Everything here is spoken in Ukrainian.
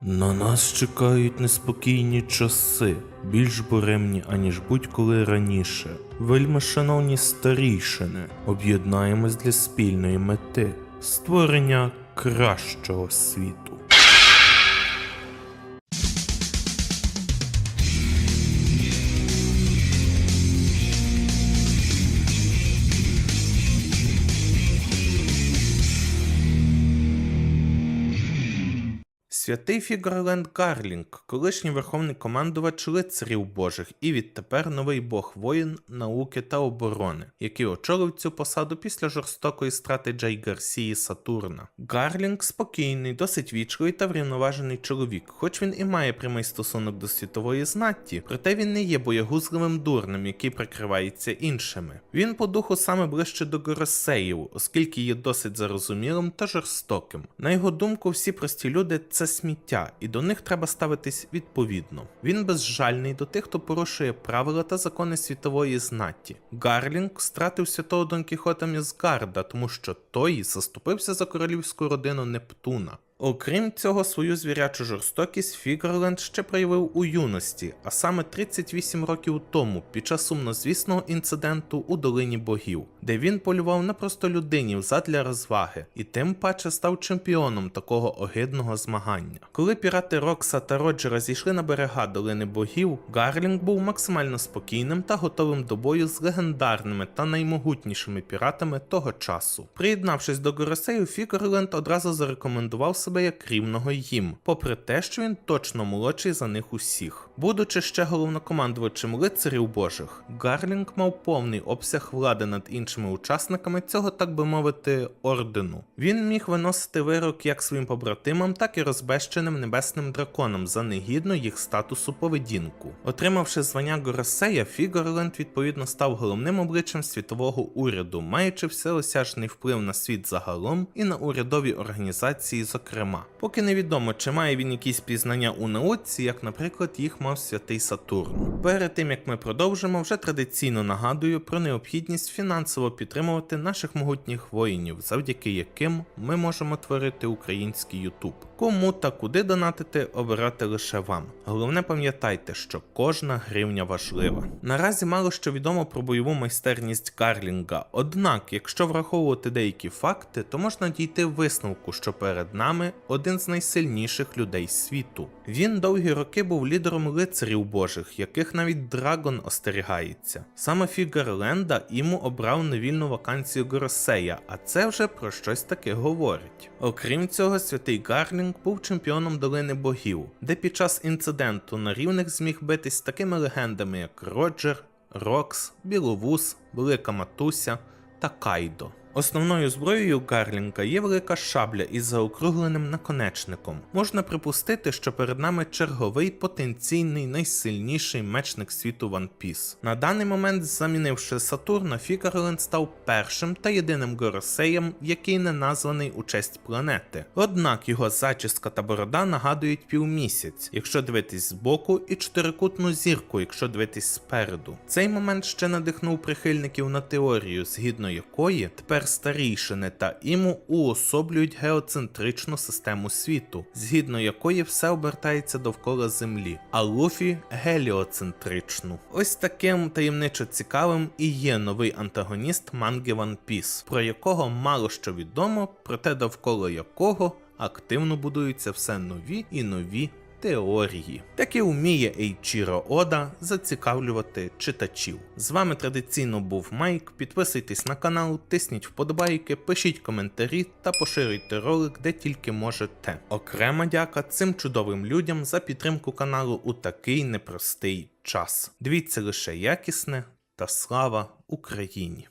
На нас чекають неспокійні часи, більш буремні, аніж будь-коли раніше. Вельми шановні старійшини, об'єднаємось для спільної мети створення кращого світу. Святий Фігурленд Гарлінг, колишній верховний командувач лицарів Божих і відтепер новий бог воїн, науки та оборони, який очолив цю посаду після жорстокої страти Джей Гарсії Сатурна. Гарлінг спокійний, досить вічливий та врівноважений чоловік, хоч він і має прямий стосунок до світової знатті, проте він не є боягузливим дурнем, який прикривається іншими. Він по духу саме ближче до Горосеїв, оскільки є досить зарозумілим та жорстоким. На його думку, всі прості люди це сміття, і до них треба ставитись відповідно. Він безжальний до тих, хто порушує правила та закони світової знатті. Гарлінг стратив святого Дон Кіхота Мізгарда, тому що той заступився за королівську родину Нептуна. Окрім цього, свою звірячу жорстокість Фігерленд ще проявив у юності, а саме 38 років тому, під час сумнозвісного інциденту у долині богів, де він полював на простолюдинів задля розваги, і тим паче став чемпіоном такого огидного змагання. Коли пірати Рокса та Роджера зійшли на берега долини богів, Гарлінг був максимально спокійним та готовим до бою з легендарними та наймогутнішими піратами того часу. Приєднавшись до Горосею, Фігерленд одразу зарекомендував себе як рівного їм, попри те, що він точно молодший за них усіх. Будучи ще головнокомандувачем лицарів божих, Гарлінг мав повний обсяг влади над іншими учасниками цього, так би мовити, ордену. Він міг виносити вирок як своїм побратимам, так і розбещеним небесним драконам за негідну їх статусу поведінку. Отримавши звання Горосея, Фігорленд відповідно став головним обличчям світового уряду, маючи всеосяжний вплив на світ загалом і на урядові організації, зокрема. Поки невідомо, чи має він якісь пізнання у науці, як, наприклад, їх мав святий Сатурн. Перед тим як ми продовжимо, вже традиційно нагадую про необхідність фінансово підтримувати наших могутніх воїнів, завдяки яким ми можемо творити український Ютуб. Кому та куди донатити, обирати лише вам. Головне пам'ятайте, що кожна гривня важлива. Наразі мало що відомо про бойову майстерність Гарлінга. Однак, якщо враховувати деякі факти, то можна дійти висновку, що перед нами один з найсильніших людей світу. Він довгі роки був лідером лицарів божих, яких навіть Драгон остерігається. Саме Фігерленда йому обрав невільну вакансію Горосея, а це вже про щось таке говорить. Окрім цього, святий Гарлінг був чемпіоном долини богів, де під час інциденту на рівних зміг битись такими легендами, як Роджер, Рокс, Біловус, Велика Матуся та Кайдо. Основною зброєю Гарлінга є велика шабля із заокругленим наконечником. Можна припустити, що перед нами черговий потенційний найсильніший мечник світу One Piece. На даний момент, замінивши Сатурна, Фігерленд став першим та єдиним Горосеєм, який не названий у честь планети. Однак його зачіска та борода нагадують півмісяць, якщо дивитись збоку, і чотирикутну зірку, якщо дивитись спереду. Цей момент ще надихнув прихильників на теорію, згідно якої тепер старійшини та іму уособлюють геоцентричну систему світу, згідно якої все обертається довкола Землі, а Луфі геліоцентричну. Ось таким таємничо цікавим і є новий антагоніст манги One Piece, про якого мало що відомо, проте довкола якого активно будуються все нові і нові теорії. Таки вміє Ейчіро Ода зацікавлювати читачів. З вами традиційно був Майк. Підписуйтесь на канал, тисніть вподобайки, пишіть коментарі та поширюйте ролик де тільки можете. Окрема дяка цим чудовим людям за підтримку каналу у такий непростий час. Дивіться лише якісне та слава Україні!